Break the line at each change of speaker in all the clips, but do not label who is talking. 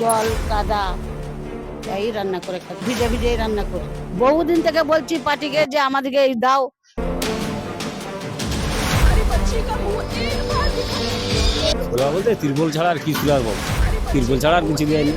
জল, কাদা এই রান্না করে খাই, ভিজে ভিজেই রান্না করি। বহুদিন থেকে বলছি পার্টিকে যে আমাদেরকে এই দাও।
বলতে তিরপল ছাড়া আর কি সুরার বল তিরবল ছাড়া আর কিছু দেয়নি।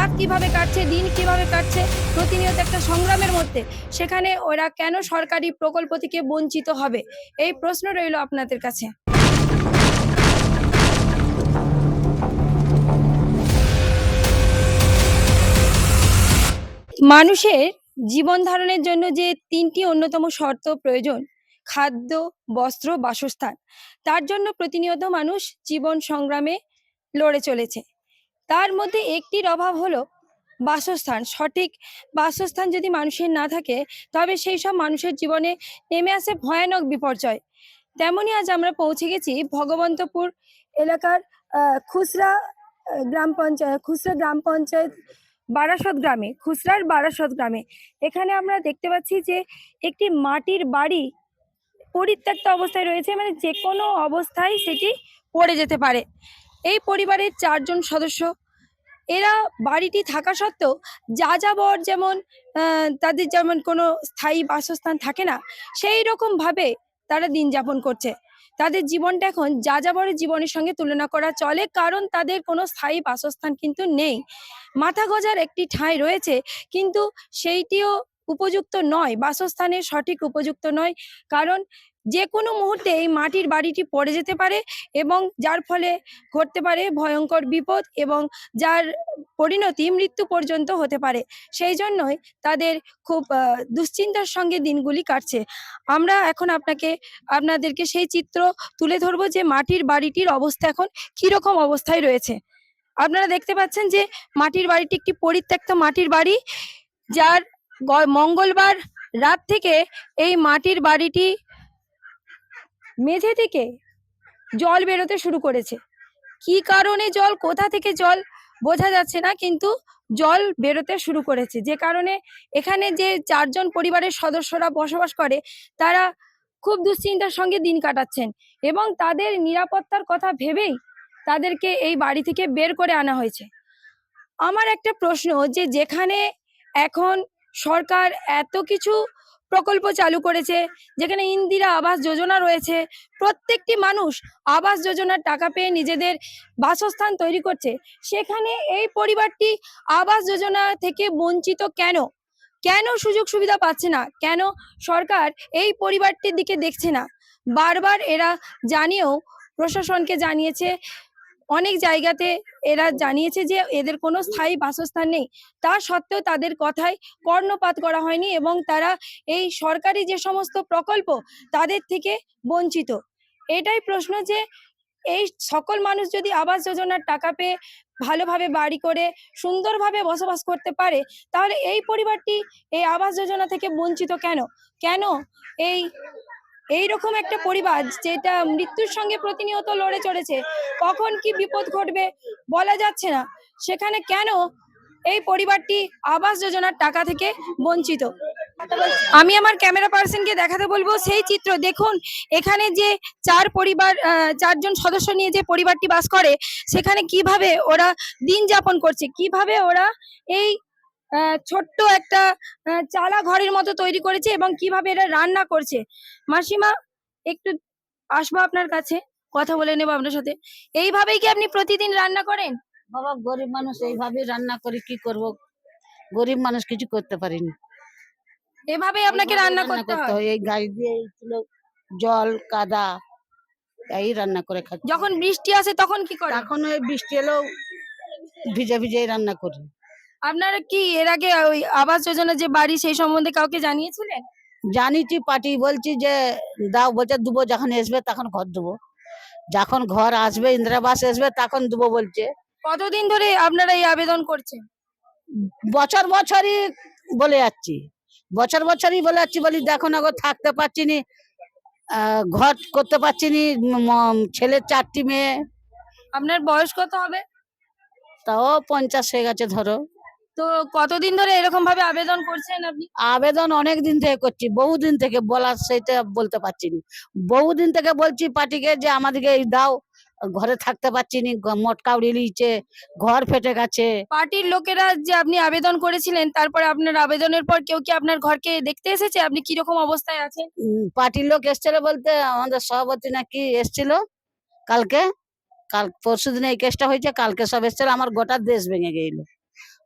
রাত কীভাবে কাটছে, দিন কীভাবে কাটছে, প্রতিনিয়ত একটা সংগ্রামের মধ্যে। সেখানে ওরা কেন সরকারি প্রকল্প থেকে বঞ্চিত হবে? এই প্রশ্ন রইল আপনাদের কাছে। মানুষের জীবন ধারণের জন্য যে তিনটি অন্যতম শর্ত প্রয়োজন, খাদ্য, বস্ত্র, বাসস্থান, তার জন্য প্রতিনিয়ত মানুষ জীবন সংগ্রামে লড়ে চলেছে। তার মধ্যে একটির অভাব হলো বাসস্থান। সঠিক বাসস্থান যদি মানুষের না থাকে, তবে সেই সব মানুষের জীবনে নেমে আসে ভয়ানক বিপর্যয়। তেমনই আজ আমরা পৌঁছে গেছি ভগবন্তপুর এলাকার খুচরা গ্রাম পঞ্চায়েত, খুচরা গ্রাম পঞ্চায়েত বারাসত গ্রামে, খুচরার বারাসত গ্রামে। এখানে আমরা দেখতে পাচ্ছি যে একটি মাটির বাড়ি পরিত্যক্ত অবস্থায় রয়েছে মানে যে কোনো অবস্থায় সেটি পড়ে যেতে পারে। এই পরিবারের চারজন সদস্য। এরা বাড়িটি থাকা সত্ত্বেও যা যাবর যেমন তাদের যেমন কোনো স্থায়ী বাসস্থান থাকে না, সেই রকম ভাবে তারা দিন যাপন করছে। তাদের জীবনটা এখন যা যাবরের জীবনের সঙ্গে তুলনা করা চলে, কারণ তাদের কোনো স্থায়ী বাসস্থান কিন্তু নেই। মাথা গজার একটি ঠাঁই রয়েছে, কিন্তু সেইটিও উপযুক্ত নয়, বাসস্থানের সঠিক উপযুক্ত নয়, কারণ যে কোনো মুহূর্তে এই মাটির বাড়িটি পড়ে যেতে পারে এবং যার ফলে ঘটতে পারে ভয়ঙ্কর বিপদ এবং যার পরিণতি মৃত্যু পর্যন্ত হতে পারে। সেই জন্যই তাদের খুব দুশ্চিন্তার সঙ্গে দিনগুলি কাটছে। আমরা এখন আপনাকে, আপনাদেরকে সেই চিত্র তুলে ধরবো যে মাটির বাড়িটির অবস্থা এখন কীরকম অবস্থায় রয়েছে। আপনারা দেখতে পাচ্ছেন যে মাটির বাড়িটি একটি পরিত্যক্ত মাটির বাড়ি, যার মঙ্গলবার রাত থেকে এই মাটির বাড়িটি মেঝে থেকে জল বেরোতে শুরু করেছে। কি কারণে জল? কোথা থেকে জল? বোঝা যাচ্ছে না, কিন্তু জল বেরোতে শুরু করেছে। যে কারণে এখানে যে চারজন পরিবারের সদস্যরা বসবাস করে, তারা খুব দুশ্চিন্তার সঙ্গে দিন কাটাচ্ছেন এবং তাদের নিরাপত্তার কথা ভেবেই তাদেরকে এই বাড়ি থেকে বের করে আনা হয়েছে। আমার একটা প্রশ্ন যে, যেখানে এখন সরকার এত কিছু প্রকল্প চালু করেছে, যেখানে ইন্দিরা আবাস যোজনা রয়েছে। প্রত্যেকটি মানুষ আবাস যোজনার টাকা পেয়ে নিজেদের বাসস্থান তৈরি করছে। সেখানে এই পরিবারটি আবাস যোজনা থেকে বঞ্চিত কেন? কেন সুযোগ সুবিধা পাচ্ছে না? কেন সরকার এই পরিবারটির দিকে দেখছে না? বারবার এরা জানিয়েও প্রশাসনকে জানিয়েছে অনেক জায়গাতে এরা জানিয়েছে যে এদের কোনো স্থায়ী বাসস্থান নেই। তা সত্ত্বেও তাদের কথায় কর্ণপাত করা হয়নি এবং তারা এই সরকারি যে সমস্ত প্রকল্প, তাদের থেকে বঞ্চিত। এটাই প্রশ্ন যে এই সকল মানুষ যদি আবাস যোজনার টাকা পেয়ে ভালোভাবে বাড়ি করে, সুন্দরভাবে বসবাস করতে পারে, তাহলে এই পরিবারটি এই আবাস যোজনা থেকে বঞ্চিত কেন? কেন এই এই রকম একটা পরিবার যেটা মৃত্যুর সঙ্গে প্রতিনিয়ত লড়ে চলেছে কখন কি বিপদ ঘটবে বলা যাচ্ছে না। সেখানে কেন এই পরিবারটি আবাস যোজনার টাকা থেকে বঞ্চিত? আমি আমার ক্যামেরা পার্সনকে দেখাতে বলব সেই চিত্র। দেখুন, এখানে যে চার পরিবার চারজন সদস্য নিয়ে যে পরিবারটি বাস করে, সেখানে কীভাবে ওরা দিন যাপন করছে, কীভাবে ওরা এই ছোট্ট একটা চালা ঘরের মতো তৈরি করেছে এবং কীভাবে এরা রান্না করছে। মাসিমা একটু আসব আপনার কাছে কথা বলে নেব আপনার সাথে। এইভাবেই কি আপনি প্রতিদিন রান্না করেন?
বাবা গরিব মানুষ এইভাবে রান্না করে কি করব? গরিব মানুষ কিছু করতে পারিনি।
এভাবেই আপনাকে রান্না করতে হয়।
এই গাড়ি দিয়ে ছিল জল কাদা এই রান্না করে খাচ্ছি।
যখন বৃষ্টি আসে তখন কি করে
এখন ওই বৃষ্টি এলেও ভিজে ভিজেই রান্না করি।
আপনারা কি এর আগে ওই আবাস যোজনা যে বাড়ি সেই সম্বন্ধে কাউকে জানিয়েছিলেন?
জানিছি পার্টি বলছি যে দাও বলছে দেবো যখন আসবে তখন ঘর দেবো। যখন ঘর আসবে ইন্দিরাবাস আসবে তখন দেবো বলছে।
কতদিন ধরে আপনারা এই আবেদন করছেন?
বছর বছরই বলে যাচ্ছি। বছর বছরই বলে যাচ্ছি বলি দেখো না গো থাকতে পারছি নি ঘর করতে পারছি নি ছেলের চারটি মেয়ে।
আপনার বয়স কত হবে?
তাও পঞ্চাশ হয়ে গেছে ধরো।
তো কতদিন ধরে এরকম ভাবে আবেদন করছেন আপনি?
আবেদন অনেক দিন থেকে করছি বহুদিন থেকে বলার সেটা বলতে পারছি না। বহুদিন থেকে বলছি পার্টিকে যে আমাদেরকে এই দাও ঘরে থাকতে পারছি না মটকা নিয়েছে ঘর ফেটে গেছে।
পার্টির লোকেরা যে আপনি আবেদন করেছিলেন তারপরে আপনার আবেদনের পর কেউ কি আপনার ঘরকে দেখতে এসেছে? আপনি কীরকম অবস্থায় আছেন?
পার্টির লোক এসছিল বলতে আমাদের সভাপতি নাকি এসছিল কালকে। কাল পরশু দিনে এই কেসটা হয়েছে কালকে সব এসছিল আমার গোটা দেশ ভেঙে গেল।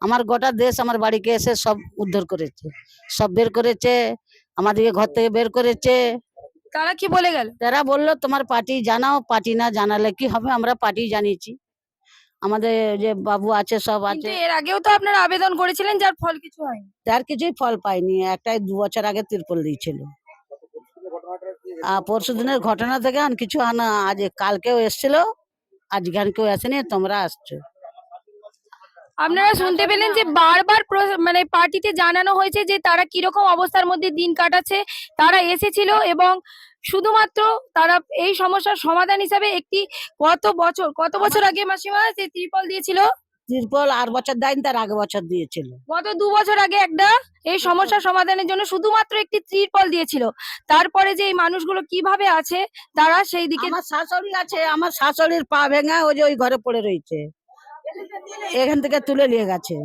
আমার গোটা দেশ আমার বাড়িকে এসে সব উদ্ধার করেছে। সব বের করেছে আমাদেরকে ঘর থেকে বের করেছে।
তারা কি বলে গেল?
তারা বলল তোমার পার্টি জানাও পার্টি না জানালে কি হবে? আমরা পার্টি জানিয়েছি। আমাদের যে বাবু আছে সব আছে।
এর আগেও তো আপনারা আবেদন করেছিলেন যার ফল কিছু হয়নি।
তার কিছুই ফল পাইনি একটাই দু বছর আগে তিরপল দিয়েছিল। পরশু দিনের ঘটনা থেকে আর কিছু আনা আজ কালকেও এসছিল আজকে আর কেউ আসেনি তোমরা আসছো।
আপনারা শুনতে পেলেন যে বারবার মানে পার্টিতে জানানো হয়েছে যে তারা কীরকম অবস্থার মধ্যে দিন কাটাচ্ছে তারা এসেছিল এবং শুধুমাত্র তারা এই সমস্যার সমাধান হিসাবে একটি কত বছর কত বছর আগে মাসিমা যে ত্রিপল দিয়েছিল?
তিরপল আর বছর দেয়নি তার আগে বছর দিয়েছিল।
গত দু বছর আগে একটা এই সমস্যার সমাধানের জন্য শুধুমাত্র একটি ত্রিপল দিয়েছিল। তারপরে যে এই মানুষগুলো কীভাবে আছে তারা সেই দিকে
আমার শাশুড়ি আছে আমার শাশুড়ির পা ভেঙা ওই যে ওই ঘরে পড়ে রয়েছে। এখান থেকে তুলে নিয়ে গেছে।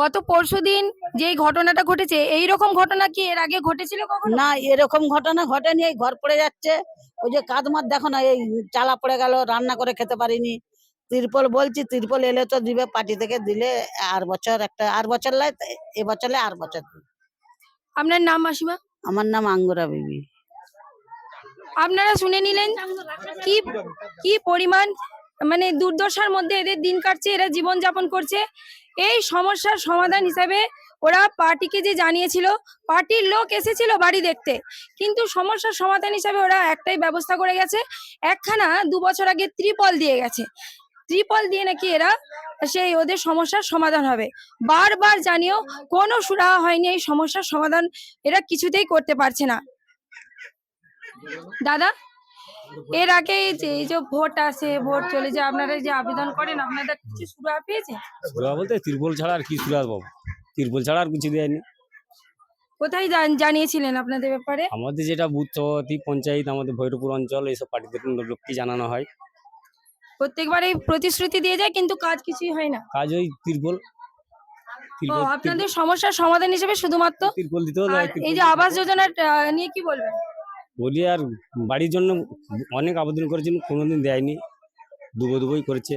গত পরশুদিন যেই ঘটনাটা ঘটেছে এই রকম ঘটনা কি এর আগে ঘটেছিল
না এরকম ঘটনা ঘটেনি এই ঘর পড়ে যাচ্ছে। ওই যে কাদমার দেখো না এই চালা পড়ে গেল রান্না করে খেতে পারিনি। তিরপল বলছি তিরপল এলে তো দিবে পার্টি থেকে দিলে আর বছর একটা আর বছর লাই এ বছর লাই আর বছর।
আপনার নাম মাসিমা?
আমার নাম আঙ্গুরা বিবি।
আপনারা শুনে নিলেন কি কি পরিমাণ মানে দুর্দশার মধ্যে এদের দিন কাটছে, এরা জীবন যাপন করছে। এই সমস্যার সমাধান হিসাবে ওরা পার্টিকে যে জানিয়েছিল, পার্টির লোক এসেছিল বাড়ি দেখতে। কিন্তু সমস্যার সমাধান হিসাবে ওরা একটাই ব্যবস্থা করে গেছে। একখানা দু বছর আগে ত্রিপল দিয়ে গেছে। ত্রিপল দিয়ে নাকি এরা সেই ওদের সমস্যার সমাধান হবে। বারবার জানিয়েও কোনো সুরাহা হয়নি এই সমস্যার সমাধান। এরা কিছুতেই করতে পারছে না। দাদা এর আগে এই যে এই যে ভোট আসে ভোট চলে যায় আপনারা যে আবেদন করেন আপনাদের কিছু সুরাহা পেয়েছে?
সুরা বলতে তিরপল ছাড়া আর কি সুরাজ বাবু তিরপল ছাড়া আর কিছু দেয়নি।
কোথায় জান- জানিয়েছিলেন আপনাদের ব্যাপারে?
আমাদের যেটা বুথ সভাপতি পঞ্চায়েত আমাদের ভৈরবপুর অঞ্চল এইসব পার্টিদের লোককে জানানো হয়।
প্রত্যেকবারই প্রতিশ্রুতি দিয়ে যায় কিন্তু কাজ কিছুই হয় না।
কাজ ওই তিরপল।
আপনাদের সমস্যার সমাধান হিসেবে শুধুমাত্র? এই যে আবাস যোজনা নিয়ে কি বলবেন?
বলি আর বাড়ির জন্য অনেক আবেদন করেছেন কোনোদিন দেয়নি দুবো দুবোই করেছে।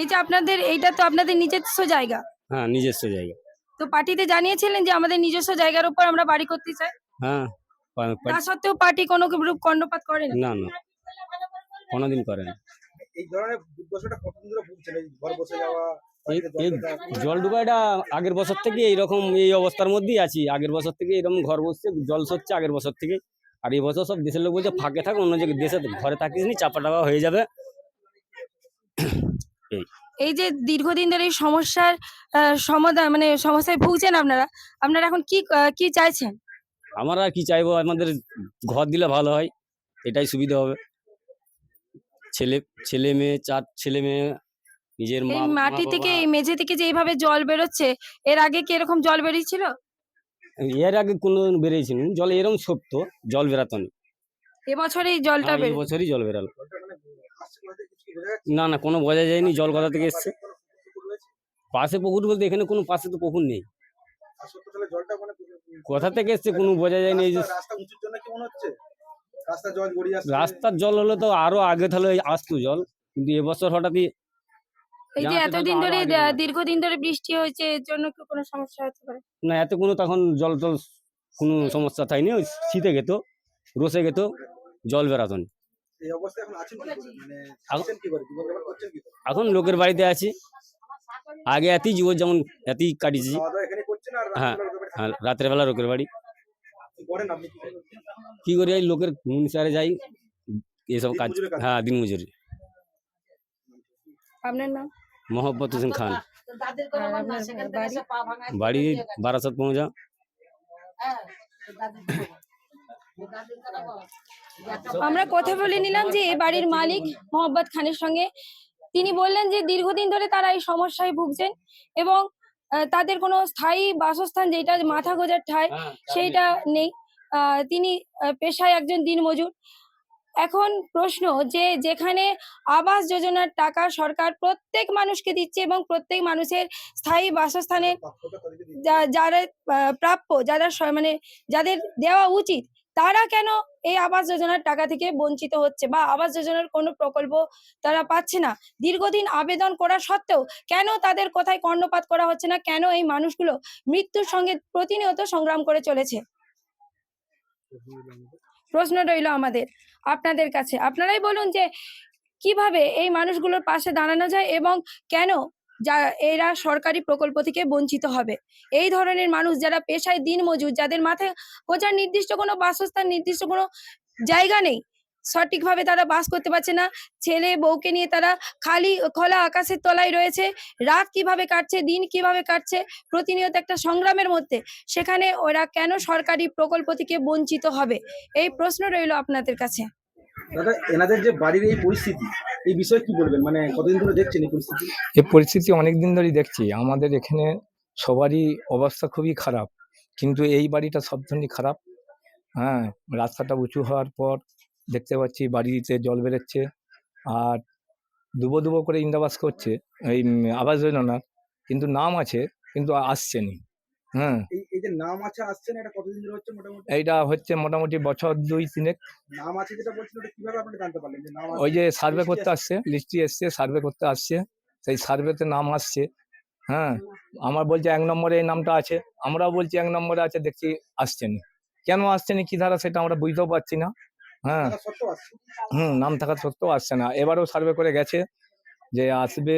এই যে আপনাদের এইটা তো আপনাদের নিজস্ব জায়গা?
হ্যাঁ নিজস্ব জায়গা।
তো পার্টিতে জানিয়েছিলেন যে আমাদের নিজস্ব জায়গার উপর আমরা বাড়ি করতে চাই?
হ্যাঁ
তা সত্ত্বেও পার্টি কোনো রূপ কর্ণপাত করে না?
না না। কোনোদিন করে না।
এই ধরনের দুর্দশাটা কতদিন ধরে ভুগছেন? এই ঘর বসে যাওয়া জল
ডুবাইটা আগের বছর থেকে এইরকম এই অবস্থার মধ্যেই আছি। আগের বছর থেকে এরকম ঘর বসছে জল সরছে আগের বছর থেকে। আর এই বছর সব দেশের লোক বলছে ফাঁকে থাক অন্য জায়গায় দেশে ঘরে থাকিস নি চাপা টাপা হয়ে যাবে।
এই। যে দীর্ঘদিন ধরে এই সমস্যার সমাধান মানে সমস্যায় ভুগছেন আপনারা আপনারা এখন কি কি চাইছেন?
আমরা আর কি চাইব? আমাদের ঘর দিলে ভালো হয় এটাই সুবিধা হবে। ছেলে ছেলে মেয়ে চার ছেলে মেয়ে নিজের
এই মাটি থেকে এই মেঝে থেকে যে এইভাবে জল বেরোচ্ছে এর আগে কি এরকম জল বেরিয়েছিল?
এর আগে কোনো বেরিয়েছিল জল এরকম সত্য জল বেরাতো না।
এবছর এই জলটা বেরো
বছরই জল বেরালো। না না কোনো বোঝা যায়নি জল কোথা থেকে এসছে? পাশে পুকুর বলতে এখানে কোনো পাশে তো পুকুর নেই। কোথা থেকে এসছে কোনো বোঝা যায়নি এই যে
রাস্তা- রাস্তা উঁচুর জন্য কি হচ্ছে? রাস্তা জল গড়িয়ে আসছে?
রাস্তার জল হলে তো আরও আগে তাহলে আসতো জল কিন্তু এবছর হঠাৎই
এই যে এতদিন ধরে দীর্ঘদিন ধরে বৃষ্টি হয়েছে এর জন্য কি কোনো সমস্যা হতে পারে?
না এত কোনো তখন জল টল কোনো সমস্যা থাইনি ওই শীতে গেতো রসে গেতো জল বেরাতো না।
এখন আছেন কি করে? মানে
এখন-
থাকছেন কি করে? জীবন যাপন করছেন কি করে?
এখন লোকের বাড়িতে আছি। আগে এতই জীবন যেমন এতই কাটিয়েছি।
আর
হ্যাঁ।
রাত্রিবেলা লোকের বাড়ি
হ্যাঁ, রাতের বেলা লোকের বাড়ি।
কি
করি এই লোকের মুনিশারে যাই এসব কাজ? হ্যাঁ দিনমজুরি
আপনার নাম?
মোহাম্মত হোসেন খান।
বাড়ি?
বারাসাত পৌঁছা
হ্যাঁ,
আমরা কথা বলে নিলাম যে এই বাড়ির মালিক মোহাম্মদ খানের সঙ্গে। তিনি বললেন যে দীর্ঘদিন ধরে তারা এই সমস্যায় ভুগছেন এবং আহ, তাদের কোনো স্থায়ী বাসস্থান যেটা মাথা গোজার ঠাঁই সেইটা নেই। আহ, তিনি পেশায় একজন দিনমজুর। এখন প্রশ্ন যে যেখানে আবাস যোজনার টাকা সরকার প্রত্যেক মানুষকে দিচ্ছে এবং প্রত্যেক মানুষের স্থায়ী বাসস্থানের যারা প্রাপ্য, যারা মানে যাদের দেওয়া উচিত, তারা কেন এই আবাস যোজনার টাকা থেকে বঞ্চিত হচ্ছে বা আবাস যোজনার কোনো প্রকল্প তারা পাচ্ছে না? দীর্ঘদিন আবেদন করা সত্ত্বেও কেন তাদের কোথায় কর্ণপাত করা হচ্ছে না? কেন এই মানুষগুলো মৃত্যুর সঙ্গে প্রতিনিয়ত সংগ্রাম করে চলেছে? প্রশ্ন রইল আমাদের, আপনাদের কাছে। আপনারাই বলুন যে, কীভাবে এই মানুষগুলোর পাশে দাঁড়ানো যায় এবং কেন যা, এরা সরকারি প্রকল্প থেকে বঞ্চিত হবে? এই ধরনের মানুষ যারা পেশায় দিন মজুর যাদের মাথায় খোঁজার নির্দিষ্ট কোনো বাসস্থান, নির্দিষ্ট কোনো জায়গা নেই সঠিকভাবে তারা বাস করতে পারছে না। ছেলে বউকে নিয়ে তারা খালি খোলা আকাশের তলায় রয়েছে। রাত কীভাবে কাটছে দিন কীভাবে কাটছে প্রতিনিয়ত একটা সংগ্রামের মধ্যে। সেখানে ওরা কেন সরকারি প্রকল্প থেকে বঞ্চিত হবে? এই প্রশ্ন রইল আপনাদের কাছে।
দাদা এনাদের যে বাড়ির এই পরিস্থিতি এই বিষয়ে কি বলবেন? মানে কতদিন ধরে দেখছেন এই পরিস্থিতি?
এই পরিস্থিতি অনেক দিন ধরেই দেখছি। আমাদের এখানে সবারই অবস্থা খুবই খারাপ। কিন্তু এই বাড়িটা সব ধরনের খারাপ। হ্যাঁ রাস্তাটা উঁচু হওয়ার পর দেখতে পাচ্ছি বাড়িতে জল বেরোচ্ছে। আর দুবো দুবো করে ইন্দাবাস করছে। এই আবাস যোজনার কিন্তু নাম আছে কিন্তু আসছে নি হ্যাঁ।
এই যে নাম আছে আসছে না এটা কতদিন ধরে হচ্ছে মোটামুটি?
এইটা হচ্ছে মোটামুটি বছর দুই তিনেক।
নাম আছে যেটা বলছেন ওটা কীভাবে আপনি জানতে পারলেন যে নাম
ওই যে সার্ভে করতে আসছে। লিস্টি এসছে সার্ভে করতে আসছে। সেই সার্ভেতে নাম আসছে। হ্যাঁ। আমার বলছে এক নম্বরে এই নামটা আছে আমরাও বলছি এক নম্বরে আছে দেখছি আসছে না কেন আসছে না কি ধারা সেটা আমরা বুঝতেও পারছি না। হ্যাঁ। হুম নাম থাকা সত্ত্বেও আসছে না। এবারও সার্ভে করে গেছে যে আসবে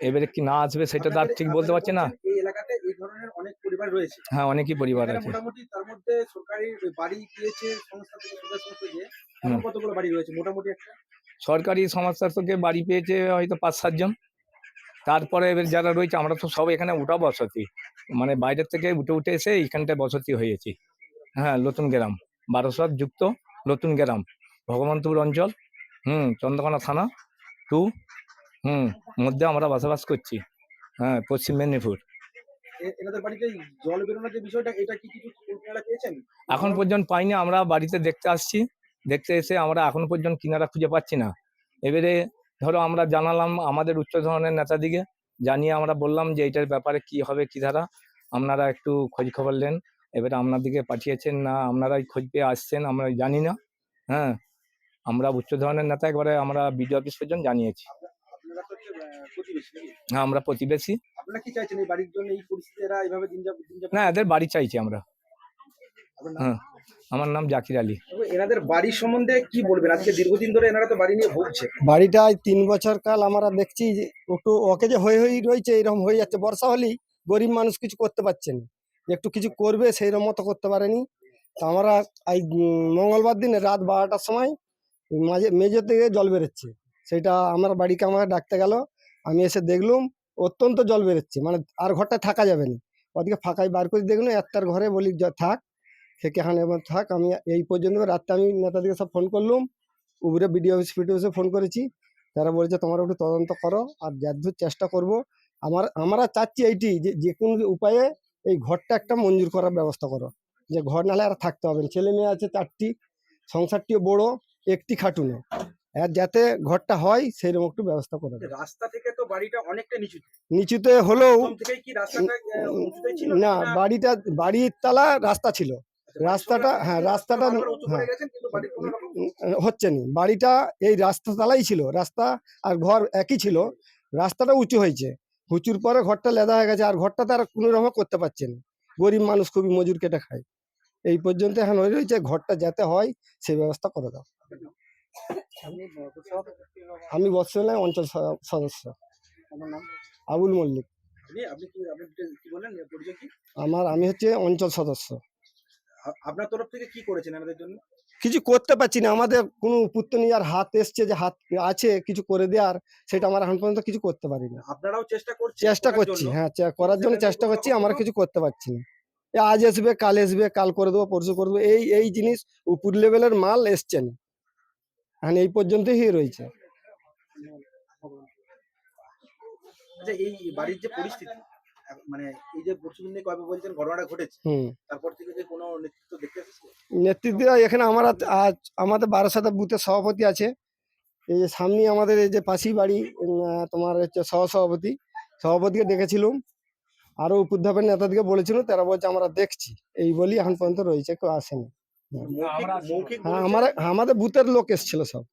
এবারে কি না আসবে সেটা তো আর ঠিক বলতে পারছে না।
এই এলাকাতে এই ধরনের অনেক পরিবার রয়েছে।
হ্যাঁ অনেকই পরিবার আছে।
মোটামুটি তার মধ্যে সরকারি বাড়ি সংস্থা থেকে সুবিধা সংস্থা দিয়ে কতগুলো বাড়ি রয়েছে? মোটামুটি একটা?
সরকারি সংস্থা থেকে বাড়ি পেয়েছে হয়তো পাঁচ সাতজন তারপরে এবার যারা রয়েছে আমরা তো সব এখানে উঠা বসতি। মানে বাইরের থেকে উঠে উঠে এসে এইখানটায় বসতি হয়েছি। হ্যাঁ নতুন গ্রাম। বারোশো যুক্ত। নতুন গ্রাম ভগবানপুর অঞ্চল হুম চন্দ্রকোনা থানা টু হুম মধ্যে আমরা বসবাস করছি হ্যাঁ পশ্চিম মেদিনীপুর। এখন পর্যন্ত পাইনি আমরা বাড়িতে দেখতে আসছি দেখতে এসে আমরা এখন পর্যন্ত কিনারা খুঁজে পাচ্ছি না। এবারে ধরো আমরা জানালাম আমাদের উচ্চ ধরনের নেতাদিকে জানিয়ে আমরা বললাম যে এইটার ব্যাপারে কি হবে কি ধারা আপনারা একটু খোঁজ খবর নেন। এবারে আপনাদিকে পাঠিয়েছেন না আপনারাই খোঁজ পেয়ে আসছেন আমরা জানি না হ্যাঁ? আমরা উচ্চ ধরনের নেতা একবারে আমরা বিডিও অফিস পর্যন্ত জানিয়েছি? হ্যাঁ আমরা প্রতিবেশী।
আপনারা কি চাইছেন? এই বাড়ির জন্য এই পরিস্থিতি এরা এইভাবে দিন যাবে দিন যাবে
না এদের বাড়ি চাইছি আমরা। হ্যাঁ আমার নাম জাকির আলী।
এনাদের বাড়ির সম্বন্ধে কি বলবেন? আজকে দীর্ঘদিন ধরে এনারা তো বাড়ি নিয়ে ভুগছে।
বাড়িটায় তিন বছর কাল আমরা দেখছি একটু ওকে যে হয়ে হয়ে রয়েছে এরকম হয়ে যাচ্ছে। বর্ষা হলেই গরিব মানুষ কিছু করতে পারছে না। একটু কিছু করবে সেই মতো করতে পারেনি। তো আমরা এই মঙ্গলবার দিনে রাত বারোটার সময় মাঝে মেজো থেকে জল বেরোচ্ছে। সেটা আমার বাড়িকে আমাকে ডাকতে গেল। আমি এসে দেখলুম, অত্যন্ত জল বেরোচ্ছে। মানে আর ঘরটা থাকা যাবে না। ওদিকে ফাঁকায় বার করে দেখলাম, একটার ঘরে বলি, "য- থাক, থেকে এখানে থাক। আমি এই পর্যন্ত রাত্রে আমি নেতাদিকে সব ফোন করলুম। উপরে বিডিও অফিস, ফিডিও অফিসে ফোন করেছি। তারা বলেছে, তোমরা একটু তদন্ত করো, আর যাদূর চেষ্টা করব। আমার, আমরা চাচ্ছি এইটি যে যে কোনো উপায়ে এই ঘরটা একটা মঞ্জুর করার ব্যবস্থা করো। যে ঘর নাহলে আর থাকতে হবে ছেলে মেয়ে আছে চারটি সংসারটিও বড় একটি খাটুনে। আর যাতে ঘরটা হয় সেই রকম একটু ব্যবস্থা করে।
রাস্তা থেকে তো বাড়িটা অনেকটা নিচু
নিচুতে হলেও না বাড়িটা বাড়ির তালা রাস্তা ছিল।
আচ্ছা,
রাস্তাটা হ্যাঁ রাস্তাটা হ্যাঁ। হচ্ছে নি। বাড়িটা এই রাস্তা তালাই ছিল। রাস্তা আর ঘর একই ছিল। রাস্তাটা উঁচু হয়েছে। উঁচুর পরে ঘরটা লেদা হয়ে গেছে আর ঘরটা তো আর কোনো রকম করতে পারছে না। গরিব মানুষ খুবই মজুর কেটে খায়। এই পর্যন্ত এখন হয়ে রয়েছে ঘরটা যাতে হয় সেই ব্যবস্থা করে দাও। আমি বর্ষলে অঞ্চল সদস্য। আবুল মল্লিক। আমার আমি হচ্ছে অঞ্চল সদস্য।
আপনার তরফ থেকে কি করেছেন এনাদের জন্য?
কিছু করতে পারছি না। আমাদের কোনো পুত্র নিয়ার হাত এসছে যে হাত আছে কিছু করে দেওয়ার সেটা আমরা এখন পর্যন্ত কিছু করতে পারি না।
আপনারাও চেষ্টা করছেন
চেষ্টা করছি হ্যাঁ করার জন্য চেষ্টা করছি আমরা কিছু করতে পারছি না। আজ আসবে কাল আসবে কাল করে দেবো পরশু করে দেবো এই এই জিনিস উপর লেভেলের মাল এসছে না। এখন এই পর্যন্তই রয়েছে।
আচ্ছা এই বাড়ির যে পরিস্থিতি মানে এই যে পরশুদিন নিয়ে কবে বলছেন ঘটনাটা ঘটেছে তারপর থেকে যে কোনো নেতৃত্ব দেখতে
নেতৃত্ব এখানে আমরা আজ আমাদের বারাসাতে বুথের সভাপতি আছে। এই যে সামনে আমাদের এই যে পাশেই বাড়ি উম, আহ, তোমার হচ্ছে সহসভাপতি। সভাপতিকে ডেকেছিলাম আরও উপধাপের নেতাদিকে বলেছিল তারা বলছে আমরা দেখছি। এই বলি এখন পর্যন্ত রয়েছে কেউ আসেনি।
মৌখিক
আমরা-
মৌখিক
হ্যাঁ আমাদের বুথের লোক এসেছিল সব।